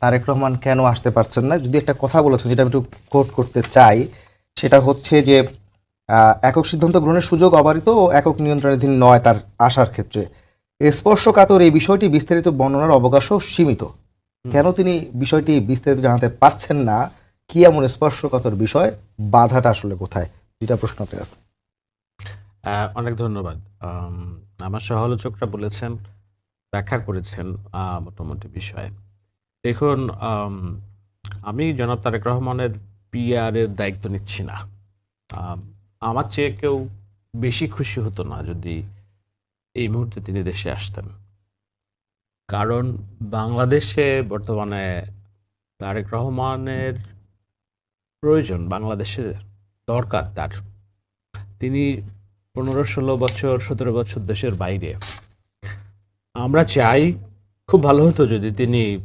তারেক রহমান কেন আসতে পারছেন না? যদি একটা কথা বলেছেন যেটা আমি একটু কোট করতে চাই সেটা হচ্ছে যে একক সিদ্ধান্ত গ্রহণের সুযোগ অবারিত ও একক নিয়ন্ত্রণাধীন নয় তার আসার ক্ষেত্রে। স্পর্শকাতর এই বিষয়টি বিস্তারিত বর্ণনার অবকাশও সীমিত। কেন তিনি বিষয়টি বিস্তারিত জানাতে পারছেন না? কি এমন স্পর্শকাতর বিষয়? বাধাটা আসলে কোথায়? যেটা প্রশ্নটা আছে। অনেক ধন্যবাদ। আমার সহালোচকরা বলেছেন ব্যাখ্যা করেছেন মোটামুটি বিষয়ে। দেখুন আম, জনাব তারেক রহমানের পিআর এর দায়িত্ব নিচ্ছি না। আম, আমার চেয়ে কেউ বেশি খুশি হতো না যদি এই মুহূর্তে তিনি দেশে আসতেন। কারণ বাংলাদেশে বর্তমানে তারেক রহমানের প্রয়োজন বাংলাদেশে দরকার তার। তিনি পনেরো ষোলো বছর সতেরো বছর দেশের বাইরে। আমরা চাই খুব ভালো হতো যদি তিনি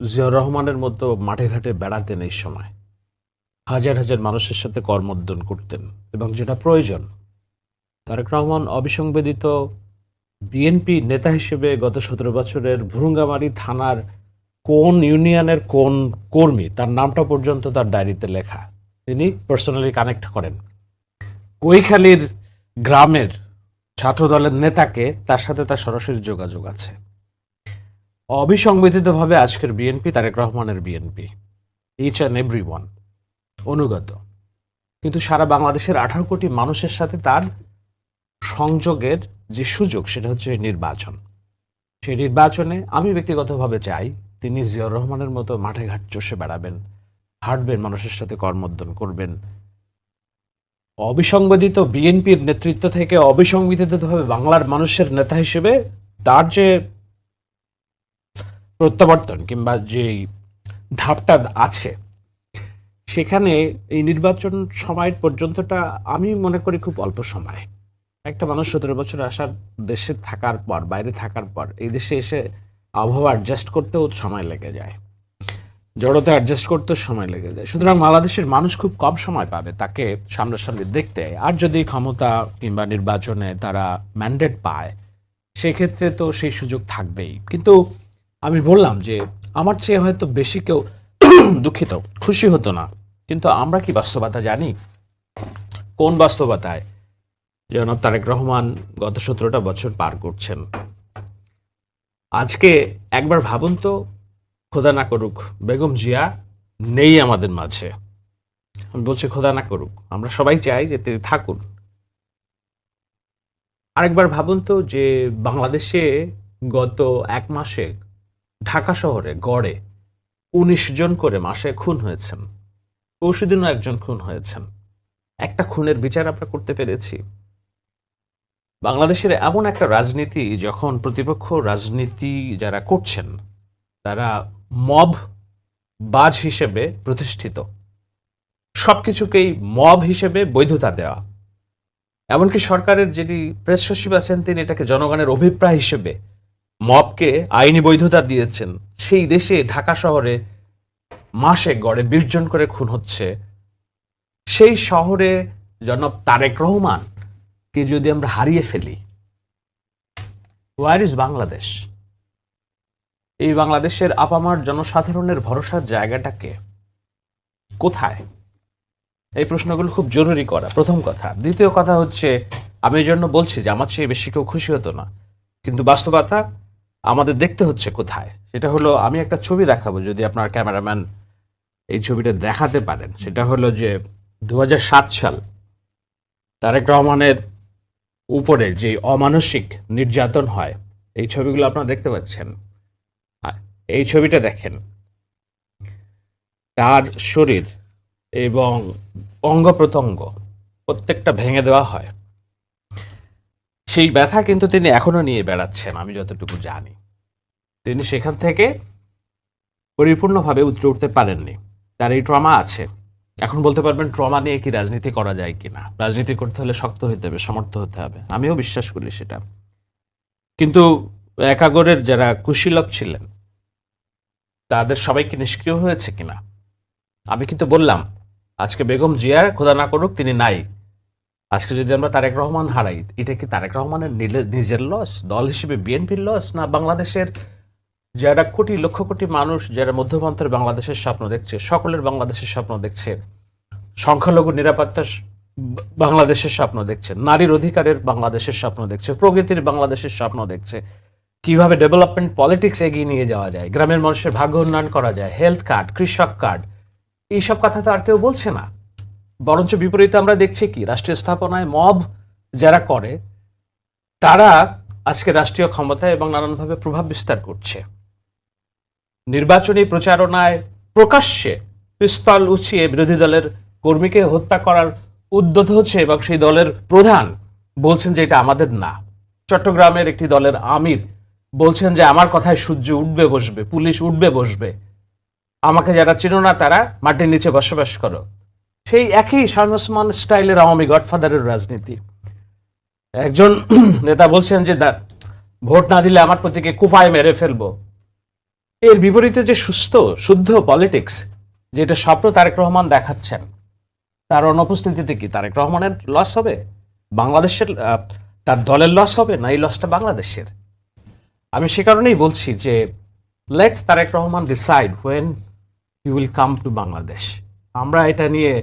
জিয়াউর রহমানের মতো মাঠে ঘাটে বেড়াতেন এই সময়। হাজার হাজার মানুষের সাথে কর্মোদ্যন করতেন এবং যেটা প্রয়োজন। তারেক রহমান অবিসংবেদিত বিএনপি নেতা হিসেবে গত সতেরো বছরের ভুরুঙ্গামারি থানার কোন ইউনিয়নের কোন কর্মী, তার নামটা পর্যন্ত তার ডায়েরিতে লেখা। তিনি পার্সোনালি কানেক্ট করেন। কৈখালীর গ্রামের ছাত্রদলের নেতাকে তার সাথে তার সরাসরি যোগাযোগ আছে। অবিসংবিধিতভাবে আজকের বিএনপি তারেক রহমানের BNP each and every one অনুগত। কিন্তু সারা বাংলাদেশের আঠারো কোটি মানুষের সাথে তার সংযোগের যে সুযোগ, সেটা হচ্ছে নির্বাচন। সেই নির্বাচনে আমি ব্যক্তিগতভাবে চাই, তিনি জিয়াউর রহমানের মতো মাঠে ঘাট চষে বেড়াবেন, হাঁটবেন, মানুষের সাথে কর্মোদ্যন করবেন। অবিসংবাদিত বিএনপির নেতৃত্ব থেকে অবিসংবিধিতভাবে বাংলার মানুষের নেতা হিসেবে তার যে প্রত্যাবর্তন কিংবা যে ধাপটা আছে, সেখানে এই নির্বাচন সময় পর্যন্তটা আমি মনে করি খুব অল্প সময়। একটা মানুষ সতেরো বছর আসার দেশে থাকার পর, বাইরে থাকার পর, এই দেশে এসে আবহাওয়া অ্যাডজাস্ট করতেও সময় লেগে যায়। জড়তা অ্যাডজাস্ট করতেও সময় লেগে যায়। সুতরাং বাংলাদেশের মানুষ খুব কম সময় পাবে তাকে সামনাসামনি দেখতে। আর যদি ক্ষমতা কিংবা নির্বাচনে তারা ম্যান্ডেট পায়, সেক্ষেত্রে তো সেই সুযোগ থাকবেই। কিন্তু আমি বললাম যে, আমার চেয়ে হয়তো বেশি কেউ দুঃখিত, খুশি হতো না। কিন্তু আমরা কি বাস্তবতা জানি? কোন বাস্তবতায়? জনাব তারেক রহমান গত সতেরোটা বছর পার করছেন। আজকে একবার ভাবুন তো, খোদা না করুক, বেগম জিয়া নেই আমাদের মাঝে। আমি বলছি, খোদা না করুক, আমরা সবাই চাই যে তিনি থাকুন। আরেকবার ভাবুন তো যে, বাংলাদেশে গত এক মাসে ঢাকা শহরে গড়ে উনিশ জন করে মাসে খুন হয়েছেন। পরশুদিনও একজন খুন হয়েছেন। একটা খুনের বিচার আমরা করতে পেরেছি। বাংলাদেশের এমন একটা রাজনীতি যখন প্রতিপক্ষ রাজনীতি যারা করছেন, তারা মব বাজ হিসেবে প্রতিষ্ঠিত। সবকিছুকেই মব হিসেবে বৈধতা দেওয়া। এমনকি সরকারের যিনি প্রেস সচিব আছেন, তিনি এটাকে জনগণের অভিপ্রায় হিসেবে মবকে আইনি বৈধতা দিয়েছেন। সেই দেশে, ঢাকা শহরে মাসে গড়ে বিশ জন করে খুন হচ্ছে। সেই শহরে জনাব তারেক রহমান, কে যদি আমরা হারিয়ে ফেলি ওয়ার ইজ বাংলাদেশ? এই বাংলাদেশের আপামার জনসাধারণের ভরসার জায়গাটাকে কোথায়? এই প্রশ্নগুলো খুব জরুরি করা, প্রথম কথা। দ্বিতীয় কথা হচ্ছে, আমি এই জন্য বলছি যে, আমার চেয়ে বেশি কেউ খুশি হতো না। কিন্তু বাস্তবতা আমাদের দেখতে হচ্ছে কোথায়। সেটা হলো, আমি একটা ছবি দেখাবো, যদি আপনার ক্যামেরাম্যান এই ছবিটা দেখাতে পারেন। সেটা হলো যে দু হাজার সাত সাল তারেক রহমানের উপরে যে অমানসিক নির্যাতন হয়, এই ছবিগুলো আপনারা দেখতে পাচ্ছেন। এই ছবিটা দেখেন, তার শরীর এবং অঙ্গ প্রত্যঙ্গ প্রত্যেকটা ভেঙে দেওয়া হয়। সেই ব্যথা কিন্তু তিনি এখনও নিয়ে বেড়াচ্ছেন, আমি যতটুকু জানি। তিনি সেখান থেকে পরিপূর্ণভাবে উতরে উঠতে পারেননি। তার এই ট্রমা আছে। এখন বলতে পারবেন, ট্রমা নিয়ে কি রাজনীতি করা যায় কিনা? রাজনীতি করতে হলে শক্ত হতে হবে, সমর্থ হতে হবে। আমিও বিশ্বাস করি সেটা। কিন্তু একাগরের যারা কুশীলভ ছিলেন, তাদের সবাইকে নিষ্ক্রিয় হয়েছে কিনা? আমি কিন্তু বললাম, আজকে বেগম জিয়ার খোদা না করুক, তিনি নাই। আজকে যদি আমরা তারেক রহমান হারাই, এটা কি তারেক রহমানের নিজের লস দল হিসেবে বিএনপির লস না বাংলাদেশের? যারা কোটি, লক্ষ কোটি মানুষ, যারা মধ্যপ্রান্তের বাংলাদেশের স্বপ্ন দেখছে, সকলের বাংলাদেশের স্বপ্ন দেখছে, সংখ্যালঘু নিরাপত্তার বাংলাদেশের স্বপ্ন দেখছে, নারীর অধিকারের বাংলাদেশের স্বপ্ন দেখছে প্রগতির বাংলাদেশের স্বপ্ন দেখছে, কীভাবে ডেভেলপমেন্ট পলিটিক্স এগিয়ে নিয়ে যাওয়া যায়, গ্রামের মানুষের ভাগ্য উন্নয়ন করা যায় হেলথ কার্ড কৃষক কার্ড এইসব কথা তো আর কেউ বলছে না। বরঞ্চ বিপরীতে আমরা দেখছি কি? রাষ্ট্রীয় স্থাপনায় মব যারা করে, তারা আজকে রাষ্ট্রীয় ক্ষমতায় এবং নানানভাবে প্রভাব বিস্তার করছে। নির্বাচনী প্রচারণায় প্রকাশ্যে পিস্তল উঁচিয়ে বিরোধী দলের কর্মীকে হত্যা করার উদ্যত হচ্ছে এবং সেই দলের প্রধান বলছেন যে এটা আমাদের না। চট্টগ্রামের একটি দলের আমির বলছেন যে আমার কথায় সূর্য উঠবে বসবে, পুলিশ উঠবে বসবে। আমাকে যারা চেনো না তারা মাটির নিচে বসবাস করো। সেই একই শাহ স্টাইলের আওয়ামী গডফাদারের রাজনীতি। একজন নেতা বলছেন যে ভোট না দিলে আমার প্রতিকে কুপায় মেরে ফেলব। এর বিপরীতে যে সুস্থ, শুদ্ধ পলিটিক্স যেটা স্বপ্ন তারেক রহমান দেখাচ্ছেন, তার অনুপস্থিতিতে কি তারেক রহমানের লস হবে? বাংলাদেশের তার দলের লস হবে না এই লসটা বাংলাদেশের? আমি সে কারণেই বলছি যে let Tarique Rahman decide when you will come to Bangladesh আমরা এটা নিয়ে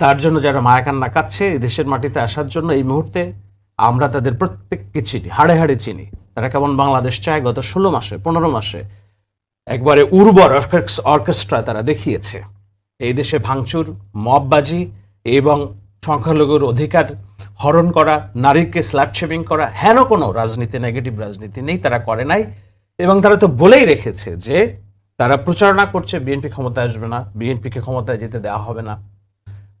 তার জন্য যারা মায়াকান্না কাচ্ছে এই দেশের মাটিতে আসার জন্য এই মুহূর্তে আমরা তাদের প্রত্যেককে চিনি, হাড়ে হাড়ে চিনি। তারা কেমন বাংলাদেশ চায়, গত ষোলো মাসে, পনেরো মাসে একবারে উর্বর অর্কেস্ট্রা তারা দেখিয়েছে। এই দেশে ভাঙচুর মববাজি এবং সংখ্যালঘুর অধিকার হরণ করা, নারীকে স্ল্যাট শেপিং করা, হেন কোনো রাজনীতি, নেগেটিভ রাজনীতি নেই, তারা করে নাই। এবং তারা তো বলেই রেখেছে যে তারা প্রচারণা করছে, বিএনপি ক্ষমতায় আসবে না, বিএনপিকে ক্ষমতায় যেতে দেওয়া হবে না।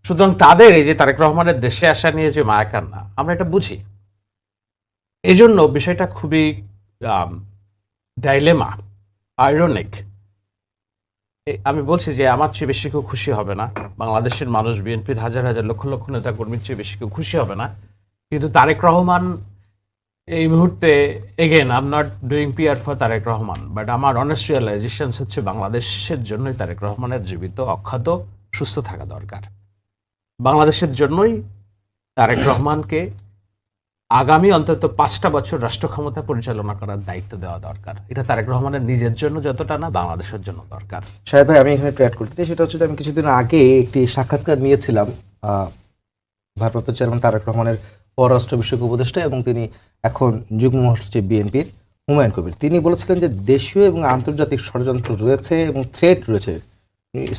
সুতরাং তাদের এই যে তারেক রহমানের দেশে আসা নিয়ে যে মায়াকান্না, আমরা এটা বুঝি। এই জন্য বিষয়টা খুবই ডাইলেমা আয়রনিক আমি বলছি যে আমার চেয়ে বেশি কেউ খুশি হবে না। বাংলাদেশের মানুষ বিএনপির হাজার হাজার লক্ষ লক্ষ নেতা কর্মীর চেয়ে বেশি কেউ খুশি হবে না। কিন্তু তারেক রহমান এই মুহূর্তে again I'm not doing PR for Tarique Rahman but আমার অনেস্ট রিয়েলাইজেশন হচ্ছে বাংলাদেশের জন্যই তারেক রহমানের জীবিত, অক্ষত, সুস্থ থাকা দরকার। বাংলাদেশের জন্যই তারেক রহমানকে আগামী অন্তত পাঁচটা বছর রাষ্ট্র ক্ষমতা পরিচালনা করার দায়িত্ব দেওয়া দরকার। এটা তারেক রহমানের নিজের জন্য যতটা না, বাংলাদেশের জন্য দরকার। সাহেব ভাই, আমি এখানে একটু অ্যাড করতে চাই, সেটা হচ্ছে আমি কিছুদিন আগে একটি সাক্ষাৎকার নিয়েছিলাম ভারপ্রাপ্ত চেয়ারম্যান তারেক রহমানের পররাষ্ট্র বিষয়ক উপদেষ্টা এবং তিনি এখন যুগ্ম মহাসচিব বিএনপির হুমায়ুন কবির। তিনি বলেছিলেন যে দেশীয় এবং আন্তর্জাতিক ষড়যন্ত্র রয়েছে এবং থ্রেট রয়েছে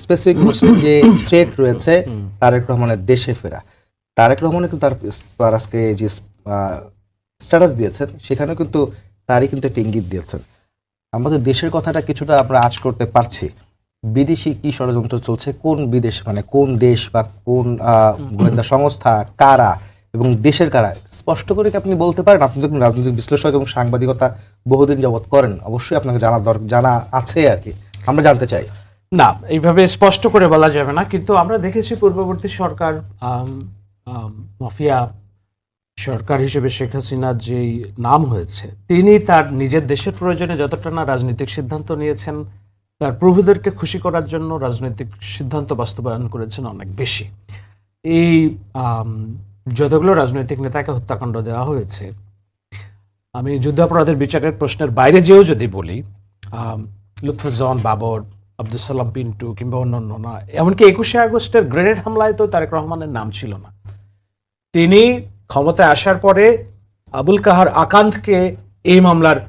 স্পেসিফিক বলছেন যে থ্রেট রয়েছে তারেক রহমানের দেশে ফেরা। তারেক রহমান কিন্তু তার আজকে যে স্ট্যাটাস দিয়েছেন সেখানে কিন্তু তারই কিন্তু একটা ইঙ্গিত দিয়েছেন। আমাদের দেশের কথাটা কিছুটা আমরা আজ করতে পারছি। বিদেশি কি ষড়যন্ত্র চলছে? কোন বিদেশ মানে কোন দেশ বা কোন গোয়েন্দা সংস্থা কারা এবং দেশের কারা? স্পষ্ট করে কি আপনি বলতে পারেন? আপনি একজন রাজনৈতিক বিশ্লেষক এবং সাংবাদিকতা বহুদিন যাবৎ করেন। অবশ্যই আপনাকে জানা দর জানা আছে আর কি। আমরা জানতে চাই। না এইভাবে স্পষ্ট করে বলা যাবে না কিন্তু আমরা দেখেছি পূর্ববর্তী সরকার মাফিয়া সরকার হিসেবে শেখ হাসিনার যেই নাম হয়েছে তিনি তার নিজের দেশের প্রয়োজনে যতটা না রাজনৈতিক সিদ্ধান্ত নিয়েছেন তার প্রভুদেরকে খুশি করার জন্য রাজনৈতিক সিদ্ধান্ত বাস্তবায়ন করেছেন অনেক বেশি। এই যতগুলো রাজনৈতিক নেতাকে হত্যাকাণ্ড দেওয়া হয়েছে আমি যুদ্ধাপরাধের বিচারের প্রশ্নের বাইরে যেও যদি বলি আম, লুৎফুজ্জামান বাবর আব্দুল সালাম, পিন্টু কিংবা অন্যান্য না, এমনকি একুশে আগস্টের গ্রেনেড হামলায় তো তারেক রহমানের নাম ছিল না। তিনি ক্ষমতায় আসার পরে আবুল কাহার আকান্তকে এই মামলার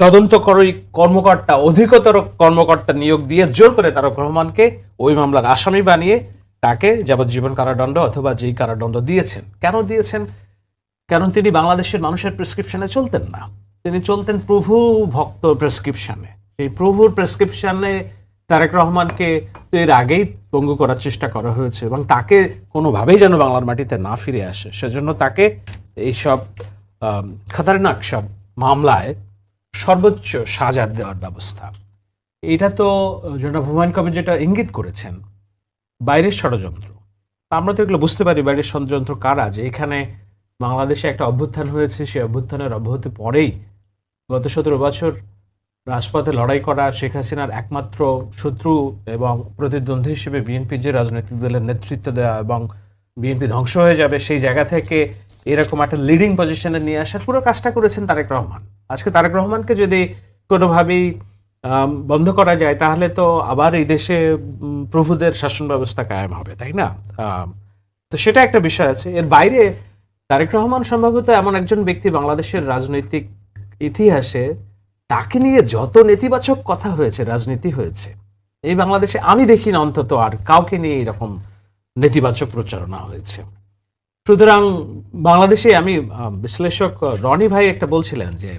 তদন্তকারী কর্মকর্তা, অধিকতর কর্মকর্তা নিয়োগ দিয়ে জোর করে তারক রহমানকে ওই মামলার আসামি বানিয়ে তাকে যাবজ্জীবন কারাদণ্ড অথবা যেই কারাদণ্ড দিয়েছেন। কেন দিয়েছেন? কারণ তিনি বাংলাদেশের মানুষের প্রেসক্রিপশনে চলতেন না। তিনি চলতেন প্রভু ভক্ত প্রেসক্রিপশনে। সেই প্রভুর প্রেসক্রিপশনে তারেক রহমানকে এর আগেই পঙ্গু করার চেষ্টা করা হয়েছে এবং তাকে কোনোভাবেই যেন বাংলার মাটিতে না ফিরে আসে। সেজন্য তাকে এইসব খতরনাক সব মামলায় সর্বোচ্চ সাজা দেওয়ার ব্যবস্থা। এটা তো জনাব হুমায়ুন কবির যেটা ইঙ্গিত করেছেন, বাইরের ষড়যন্ত্র। আমরা তো এগুলো বুঝতে পারি, বাইরের ষড়যন্ত্র কারা? যে এখানে বাংলাদেশে একটা অভ্যুত্থান হয়েছে, সেই অভ্যুত্থানের অব্যাহতি পরেই গত সতেরো বছর রাজপথে লড়াই করা শেখ হাসিনার একমাত্র শত্রু এবং প্রতিদ্বন্দ্বী হিসেবে বিএনপি যে রাজনৈতিক দলের নেতৃত্ব দেওয়া এবং বিএনপি ধ্বংস হয়ে যাবে সেই জায়গা থেকে এরকম একটা লিডিং পজিশনে নিয়ে আসার পুরো কাজটা করেছেন তারেক রহমান। আজকে তারেক রহমানকে যদি কোনোভাবেই বন্ধ করা যায়, তাহলে তো আবার এই দেশে প্রভুদের শাসন ব্যবস্থা কায়েম হবে, তাই না? তো সেটা একটা বিষয় আছে। এর বাইরে তারেক রহমান সম্ভবত এমন একজন ব্যক্তি বাংলাদেশের রাজনৈতিক ইতিহাসে তাকে নিয়ে যত নেতিবাচক কথা হয়েছে রাজনীতি হয়েছে এই বাংলাদেশে আমি দেখি না অন্তত আর কাউকে নিয়ে এরকম নেতিবাচক প্রচারণা হয়েছে। সুতরাং বাংলাদেশে আমি বিশ্লেষক রনি ভাই একটা বলছিলেন যে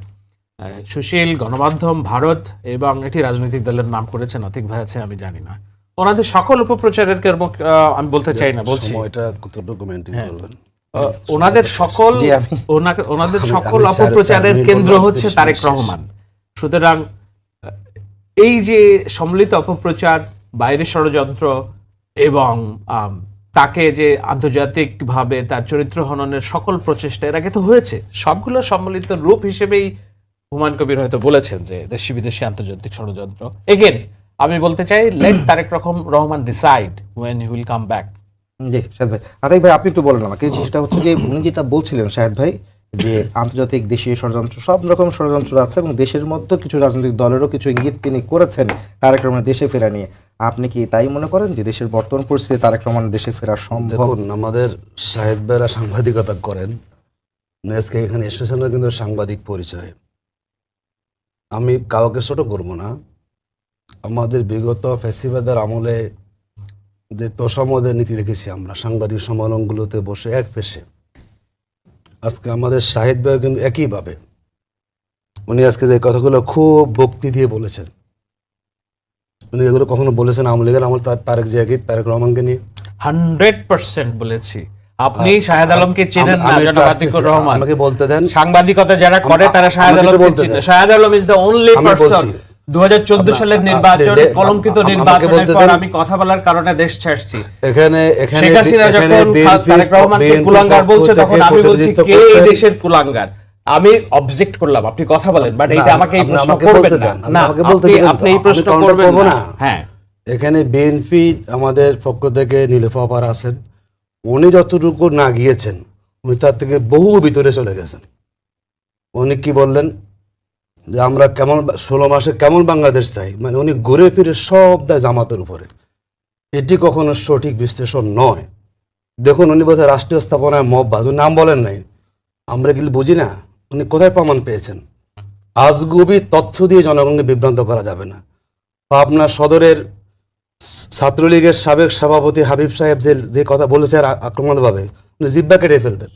সুশীল গণমাধ্যম ভারত এবং এটি রাজনৈতিক দলের নাম করেছে নাতিক ভাই আছে আমি জানি না। ওনাদের সকল উপপ্রচারের আমি বলতে চাই না বলছি। আহ, ওনাদের সকল ওনাদের সকল অপপ্রচারের কেন্দ্র হচ্ছে তারেক রহমান। সুতরাং এই যে সম্মিলিত অপপ্রচার বাইরের ষড়যন্ত্র এবং তাকে যে আন্তর্জাতিকভাবে তার চরিত্র হননের সকল প্রচেষ্টা এর আগে তো হয়েছে। সবগুলো সম্মিলিত রূপ হিসেবেই হুমায়ুন কবির হয়তো বলেছেন যে দেশি বিদেশি আন্তর্জাতিক ষড়যন্ত্র। এগেন আমি বলতে চাই লেট তারেক রকম Rahman decide when he will come back জি শাহেদ ভাই। আতাই ভাই আপনি একটু বলেন আমাকে। সেটা হচ্ছে যে উনি যেটা বলছিলেন শাহেদ ভাই যে আন্তর্জাতিক দেশীয় ষড়যন্ত্র, সব রকম ষড়যন্ত্র আছে এবং দেশের মধ্যে কিছু রাজনৈতিক দলেরও কিছু ইঙ্গিত তিনি করেছেন তারেক রহমানের দেশে ফেরা নিয়ে। আপনি কি তাই মনে করেন যে দেশের বর্তমান পরিস্থিতি তারেক রহমানের দেশে ফেরা সম্ভব? আমাদের সাহেদ ভাইরা সাংবাদিকতা করেন। আজকে এখানে এসেছেন কিন্তু সাংবাদিক পরিচয়। আমি কাউকে ছোট করব না। আমাদের বিগত ফেসিবাদের আমলে যে তোষামদের নীতি দেখেছি আমরা, সাংবাদিক সম্মেলনগুলোতে বসে এক পেশে আজকে আমাদের শাহিদ ভাই কিন্তু একইভাবে। উনি আজকে যে কথাগুলো খুব ভক্তি দিয়ে বলেছেন। উনি এগুলো কখনো বলেছেন আওয়ামী লীগের আমল তার তারেক জিয়াকে তারেক রহমানকে নিয়ে। হান্ড্রেড পার্সেন্ট বলেছি। আপনি শাহেদ আলমকে চেনেন না আমি একটু জনাব আসতেছি। আতিকুর রহমান। আমাকে বলতে দেন। সাংবাদিকতা যারা করে তারা শাহেদ আলমকে বলতে Shahed Alam is the only person বলছি। সালের নির্বাচন কলঙ্কিত নির্বাচনের পর আমি কথা বলার কারণে দেশ ছাড়ছি। এখানে এখানে শেখ হাসিনা যখন তারেক রহমানকে কুলাঙ্গার বলছে তখন আমি বলছি কে এই দেশের কুলাঙ্গার? আমি অবজেক্ট করলাম আপনি কথা বলেন বাট আমাকে এই প্রশ্ন করবেন আমাকে বলতে আপনি এই করবেন না। হ্যাঁ। এখানে বিএনপি আমাদের পক্ষ থেকে নীলফাপার আছেন। উনি যতটুকু না গিয়েছেন উনি তার থেকে বহু ভিতরে চলে গেছেন। উনি কি বললেন? যে আমরা কেমন ষোলো মাসে কেমন বাংলাদেশ চাই? মানে উনি ঘুরে ফিরে সব দেয় জামাতের উপরে। এটি কখনো সঠিক বিশ্লেষণ নয়। দেখুন, উনি বলছে রাষ্ট্রীয় স্থাপনায় মব উনি নাম বলেন নাই। আমরা কিন্তু বুঝি না? উনি কোথায় প্রমাণ পেয়েছেন? আজগুবি তথ্য দিয়ে জনগণকে বিভ্রান্ত করা যাবে না। পাবনা সদরের ছাত্রলীগের সাবেক সভাপতি হাবিব সাহেব যে যে কথা বলেছে আর আক্রমণভাবে, উনি জিব্বা কেটে ফেলবেন।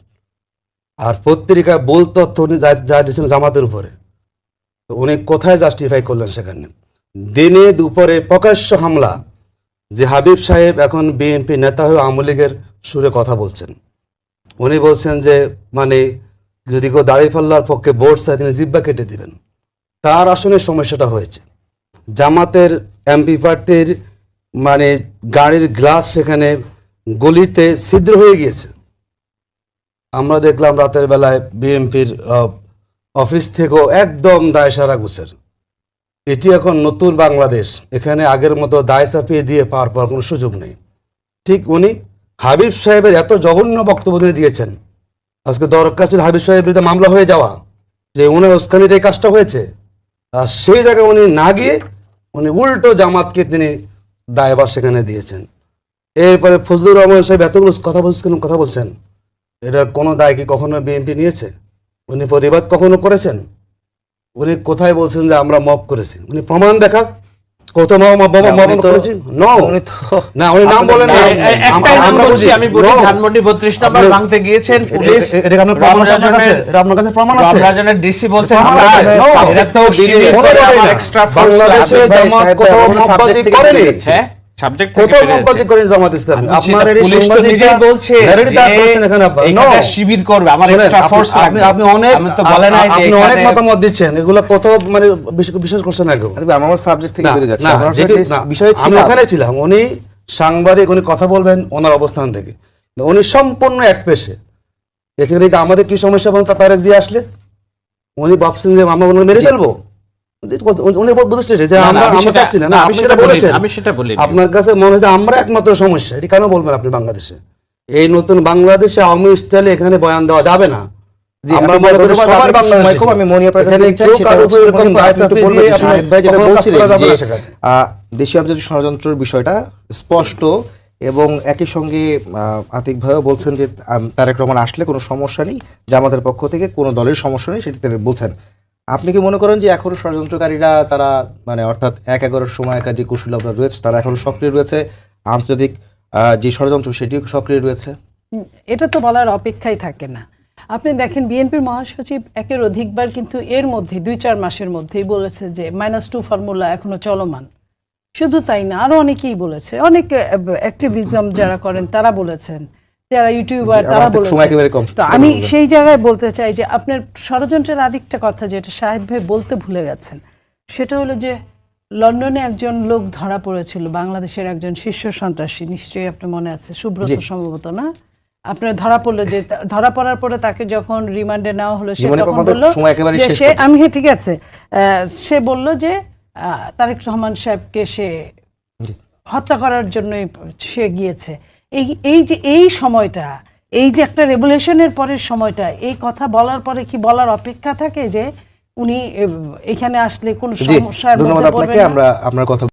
আর পত্রিকা বল তথ্য উনি যা দিয়েছেন জামাতের উপরে। তো উনি কোথায় জাস্টিফাই করলেন সেখানে? দিনে দুপুরে প্রকাশ্য হামলা, যে হাবিব সাহেব এখন বিএনপি নেতা হয়ে আওয়ামী লীগের সুরে কথা বলছেন। উনি বলছেন যে মানে যদি কেউ দাঁড়িয়ে ফেললার পক্ষে ভোট চায়, তিনি জিব্বা কেটে দিবেন। তার আসলে সমস্যাটা হয়েছে। জামাতের এমপি প্রার্থীর মানে গাড়ির গ্লাস সেখানে গলিতে ছিদ্র হয়ে গিয়েছে। আমরা দেখলাম রাতের বেলায় বিএনপির অফিস থেকেও একদম দায় সারা গুছের। এটি এখন নতুন বাংলাদেশ। এখানে আগের মতো দায় চাপিয়ে দিয়ে পার পাওয়ার কোনো সুযোগ নেই। ঠিক উনি হাবিব সাহেবের এত জঘন্য বক্তব্য তিনি দিয়েছেন। আজকে দরকার ছিল হাবিব সাহেবের বিরুদ্ধে মামলা হয়ে যাওয়া, যে উনার উস্কানিতে এই কাজটা হয়েছে, আর সেই জায়গায় উনি না গিয়ে উনি উল্টো জামাতকে তিনি দায়ভার সেখানে দিয়েছেন। এরপরে ফজলুর রহমান সাহেব এতগুলো কথা বলছেন কথা বলছেন? এটার কোনো দায় কি কখনো বিএনপি নিয়েছে? উনি প্রতিবাদ কখনো করেছেন? উনি কোথায় বলছেন যে আমরা মব করেছি? উনি প্রমাণ দেখা কত মব মব না, উনি তো- করেছি? নো উনি তো না উনি নাম বলেন না। এ- এ- একটাই নাম আমরা বলছি বুঝি। আমি বলি ধানমন্ডি বত্রিশ নম্বর ভাঙতে গিয়েছেন পুলিশ এ- এ- এটা আপনার প্রমাণ আছে আপনার কাছে? প্রমাণ আছে? ডিসি বলছেন স্যার? তো করেনি? হ্যাঁ? সাবজেক্ট করেন জামাত ইসলামী বলছে এখানে শিবির করবে আমার এক্সট্রা ফোর্স আপনি আপনি অনেক তো বলে আপনি অনেক মতামত দিচ্ছেন। এগুলো কত মানে বিশ্বাস করছেন না কেউ। আরে ভাই, আমার সাবজেক্ট থেকে বেরিয়ে যাচ্ছে। বিষয় ছিল ওখানে ছিলাম। উনি সাংবাদিক উনি কথা বলবেন ওনার অবস্থান থেকে। উনি সম্পূর্ণ এক পেশে। এখানে আমাদের কি সমস্যা বলুন তার জি আসলে। উনি ভাবছেন যে আমরা ওনাকে মেরে ফেলব? আপনার কাছে মনে হচ্ছে আমরা একমাত্র সমস্যা। এটি কেন বলবেন আপনি বাংলাদেশে? এই নতুন বাংলাদেশে আওয়ামী স্টাইলে এখানে বয়ান দেওয়া যাবে না। দেশীয় আন্তর্জাতিক ষড়যন্ত্রের বিষয়টা স্পষ্ট এবং একই সঙ্গে আহ, আতিক ভাইও বলছেন যে তারেক রহমান আসলে কোনো সমস্যা নেই জামাতের পক্ষ থেকে কোনো দলের সমস্যা নেই সেটি তিনি বলছেন। আপনি কি মনে করেন যে এখনও ষড়যন্ত্রকারীরা তারা মানে অর্থাৎ এক এগারোর সময়কার যে কুশলীরা রয়েছে, তারা এখনও সক্রিয় রয়েছে? আন্তর্জাতিক যে ষড়যন্ত্র সেটিও সক্রিয় রয়েছে? এটা তো বলার অপেক্ষাই থাকে না। আপনি দেখেন বিএনপির মহাসচিব একের অধিকবার কিন্তু এর মধ্যে, দুই চার মাসের মধ্যেই বলেছে যে মাইনাস টু ফর্মুলা এখনও চলমান। শুধু তাই না, আরও অনেকেই বলেছে। অনেক অ্যাক্টিভিজম যারা করেন, তারা বলেছেন যারা ইউটিউবার তারা তো আমি সেই জায়গায় বলতে চাই যে আপনার ষড়যন্ত্রের আরেকটা কথা যেটা শাহেদ ভাই বলতে ভুলে গেছেন সেটা হলো যে লন্ডনে একজন লোক ধরা পড়েছিল বাংলাদেশের একজন শীর্ষ সন্ত্রাসী নিশ্চয়ই আপনার মনে আছে সুব্রত সম্ভবত না? আপনার ধরা পড়ল যে ধরা পড়ার পরে তাকে যখন রিমান্ডে নেওয়া হলো সে তখন বলল যে সে আমি হ্যাঁ, ঠিক আছে আহ, সে বলল যে আহ, তারেক রহমান সাহেবকে সে হত্যা করার জন্যই সে গিয়েছে। এই এই যে এই সময়টা এই যে একটা রেভুলেশনের পরের সময়টা এই কথা বলার পরে কি বলার অপেক্ষা থাকে যে উনি এখানে আসলে কোনো সমস্যা ধন্যবাদ আপনাকে আমরা আপনার কথা